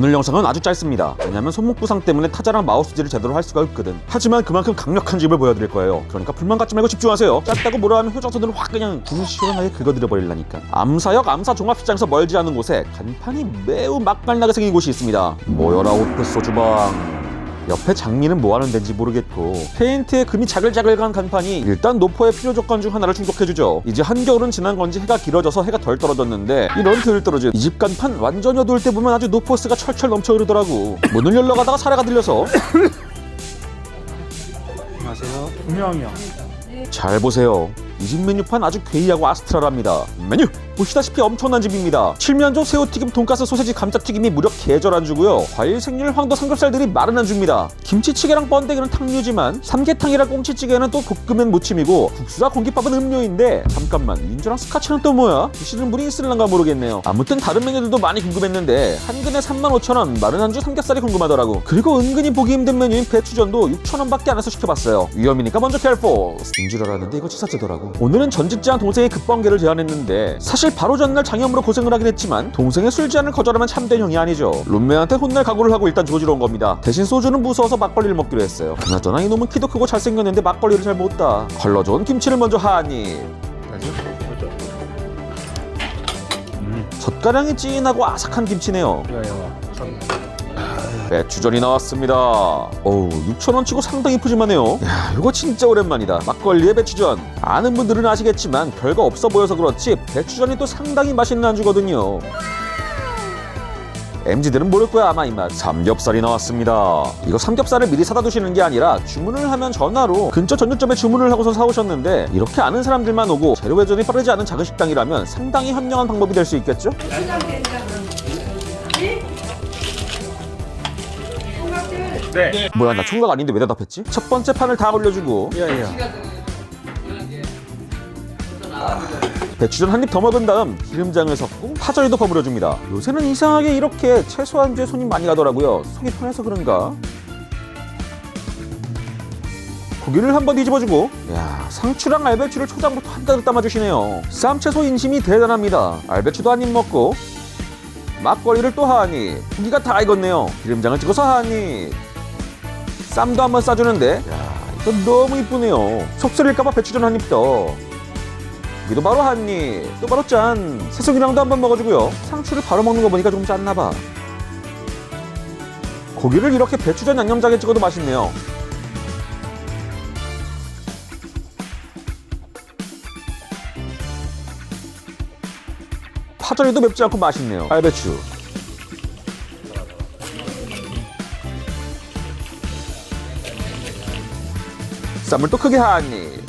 오늘 영상은 아주 짧습니다. 왜냐면 손목 부상 때문에 타자랑 마우스질을 제대로 할 수가 없거든. 하지만 그만큼 강력한 집을 보여드릴 거예요. 그러니까 불만 갖지 말고 집중하세요. 짧다고 뭐라 하면 효정선들은 확 그냥 구시원하게 긁어드려 버리려니까. 암사역 암사 종합시장에서 멀지 않은 곳에 간판이 매우 맛깔나게 생긴 곳이 있습니다. 모여라 오프소 주방. 옆에 장미는 뭐 하는 데인지 모르겠고 페인트에 금이 자글자글 간 간판이 일단 노포의 필요 조건 중 하나를 충족해주죠 이제 한겨울은 지난 건지 해가 길어져서 해가 덜 떨어졌는데 이런 덜 떨어진 이 집 간판 완전히 어두울 때 보면 아주 노포스가 철철 넘쳐 흐르더라고 문을 열러 가다가 사례가 들려서 안녕하세요. 분명이요. 잘 보세요. 이 집 메뉴판 아주 괴이하고 아스트랄합니다. 메뉴 보시다시피 엄청난 집입니다. 칠면조, 새우튀김, 돈가스, 소세지, 감자튀김이 무려 계절 안주고요. 과일, 생률, 황도, 삼겹살들이 마른 안주입니다. 김치찌개랑 번데기는 탕류지만 삼계탕이랑 꽁치찌개는 또 볶음면 무침이고 국수와 공깃밥은 음료인데 잠깐만 인조랑 스카치는 또 뭐야? 드시는 분이 있을란가 모르겠네요. 아무튼 다른 메뉴들도 많이 궁금했는데 한 근에 35,000원 마른 안주 삼겹살이 궁금하더라고. 그리고 은근히 보기 힘든 메뉴인 배추전도 6,000원밖에 안 해서 시켜봤어요. 위험이니까 먼저 캘포. 인줄 알았는데 이거 치사제더라고. 오늘은 전 직장 동생의 급번개를 제안했는데 사실 바로 전날 장염으로 고생을 하긴 했지만 동생의 술 제안을 거절하면 참된 형이 아니죠. 룸메한테 혼날 각오를 하고 일단 조지러 온 겁니다. 대신 소주는 무서워서 막걸리를 먹기로 했어요. 그나저나 이놈은 키도 크고 잘생겼는데 막걸리를 잘 못 따. 좋은 김치를 먼저 하니 젓가락이 찐하고 아삭한 김치네요. 이거요. 배추전이 나왔습니다. 어우, 6,000원 치고 상당히 푸짐하네요. 야, 이거 진짜 오랜만이다. 막걸리에 배추전. 아는 분들은 아시겠지만 별거 없어 보여서 그렇지 배추전이 또 상당히 맛있는 안주거든요. MZ들은 모를 거야 아마 이 맛. 삼겹살이 나왔습니다. 이거 삼겹살을 미리 사다 두시는 게 아니라 주문을 하면 전화로 근처 전문점에 주문을 하고서 사오셨는데 이렇게 아는 사람들만 오고 재료 회전이 빠르지 않은 작은 식당이라면 상당히 현명한 방법이 될 수 있겠죠? 네. 뭐야 나 총각 아닌데 왜 대답했지? 첫 번째 판을 다 올려주고 예예. 배추전 한 입 더 먹은 다음 기름장을 섞고 파절이도 버무려줍니다. 요새는 이상하게 이렇게 채소 안주에 손이 많이 가더라고요. 속이 편해서 그런가? 고기를 한번 뒤집어주고 야 상추랑 알배추를 초장부터 한가득 담아주시네요. 쌈채소 인심이 대단합니다. 알배추도 한 입 먹고 막걸리를 또 하니 고기가 다 익었네요. 기름장을 찍어서 하니 쌈도 한번 싸주는데 야 이거 너무 이쁘네요. 속쓰릴까봐 배추전 한 입 더. 여기도 바로 한 입, 또 바로 짠. 새송이랑도 한번 먹어주고요. 상추를 바로 먹는 거 보니까 조금 짰나 봐. 고기를 이렇게 배추전 양념장에 찍어도 맛있네요. 파절이도 맵지 않고 맛있네요. 알배추. 쌈을 또 크게 하니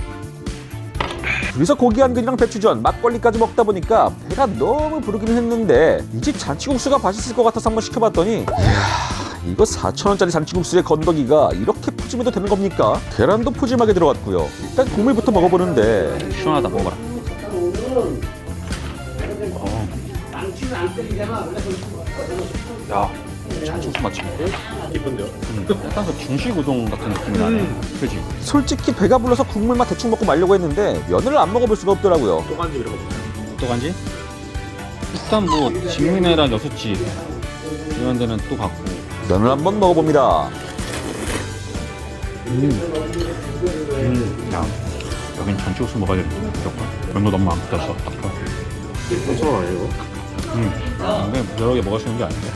둘이서 고기 한 근이랑 배추전, 막걸리까지 먹다 보니까 배가 너무 부르기는 했는데 이 집 잔치국수가 맛있을 것 같아서 한번 시켜봤더니 이야 이거 4천원짜리 잔치국수의 건더기가 이렇게 푸짐해도 되는 겁니까? 계란도 푸짐하게 들어갔고요. 일단 국물부터 먹어보는데. 시원하다 먹어라. 야, 잔치국수 맛집. 이쁜데요? 음, 약간 그 중식 우동 같은 느낌이 나네. 그지? 솔직히 배가 불러서 국물만 대충 먹고 말려고 했는데 면을 안 먹어볼 수가 없더라고요 또간지 이런 거 간지? 일단 뭐 직민회랑 여수집 이런 데는 또 갔고. 면을 한번 먹어봅니다 음, 야, 여긴 잔치국수 먹어야 되는데 무조건. 면도 너무 안 붙어서 딱 좋아. 엄청 아니에요 이거? 음, 근데 여러 개 먹을 수 있는 게 아닌데.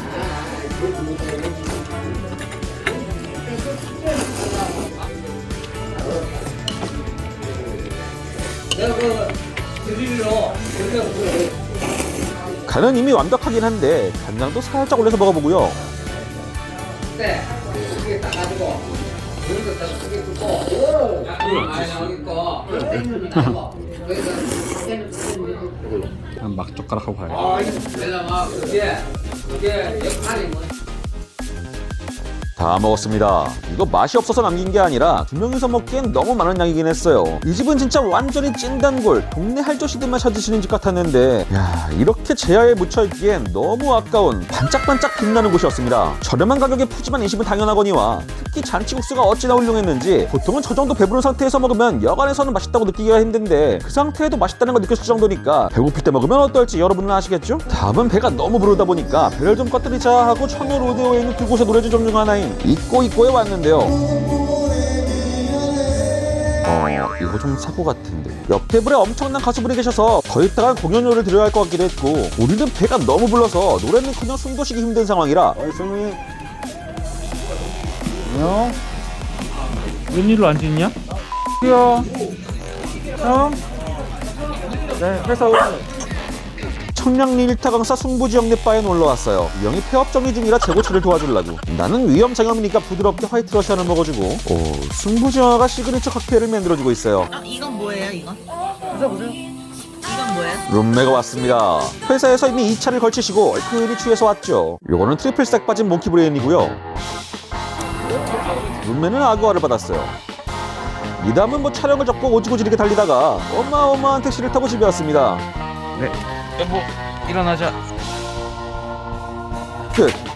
간은 이미 완벽하긴 한데 간장도 살짝 올려서 먹어보고요 네. 이게 따가지고 그런 거 따서 크게 뜯고 많이 나오니까 그냥 막 젓가락 하고 가야 돼. 아, 이거 내가 막 그게 그게 역할이 뭐 다 먹었습니다. 이거 맛이 없어서 남긴 게 아니라 두 명이서 먹기엔 너무 많은 양이긴 했어요. 이 집은 진짜 완전히 찐단골 동네 할조씨들만 찾으시는 집 같았는데 야 이렇게 제야에 묻혀있기엔 너무 아까운 반짝반짝 빛나는 곳이었습니다. 저렴한 가격에 푸짐한 인심은 당연하거니와 특히 잔치국수가 어찌나 훌륭했는지 보통은 저 정도 배부른 상태에서 먹으면 여간에서는 맛있다고 느끼기가 힘든데 그 상태에도 맛있다는 걸 느꼈을 정도니까 배고플 때 먹으면 어떨지 여러분은 아시겠죠? 다음은 배가 너무 부르다 보니까 배를 좀 꺼뜨리자 하고 천호 로데오에 있는 그곳의 노래주 점중 하나인 있고 있고에 왔는데요. 어, 이거 좀 사고 같은데. 옆 테이블에 엄청난 가수분이 계셔서 더 있다가 공연료를 드려야 할 것 같기도 했고, 우리는 배가 너무 불러서 노래는 그냥 숨도 쉬기 힘든 상황이라. 어이 승민 안녕 웬일로 안 짖냐? 뛰어 형? 네 회사 오늘 청량리 일타 강사 승부지역 넷바에 놀러 왔어요. 이 형이 폐업 정리 중이라 재고처를 도와주려고. 나는 위험 장염이니까 부드럽게 화이트 러시아를 먹어주고, 오, 승부지영아가 시그니처 칵테일을 만들어주고 있어요. 아, 이건 뭐예요, 이건? 이건 뭐예요? 룸메가 왔습니다. 회사에서 이미 2차를 걸치시고 얼큰이 취해서 왔죠. 요거는 트리플 스택 빠진 몽키 브레인이고요. 룸메는 아구아를 받았어요. 이 다음은 뭐 촬영을 접고 오지고지리게 달리다가 어마어마한 택시를 타고 집에 왔습니다. 여보 일어나자 끝.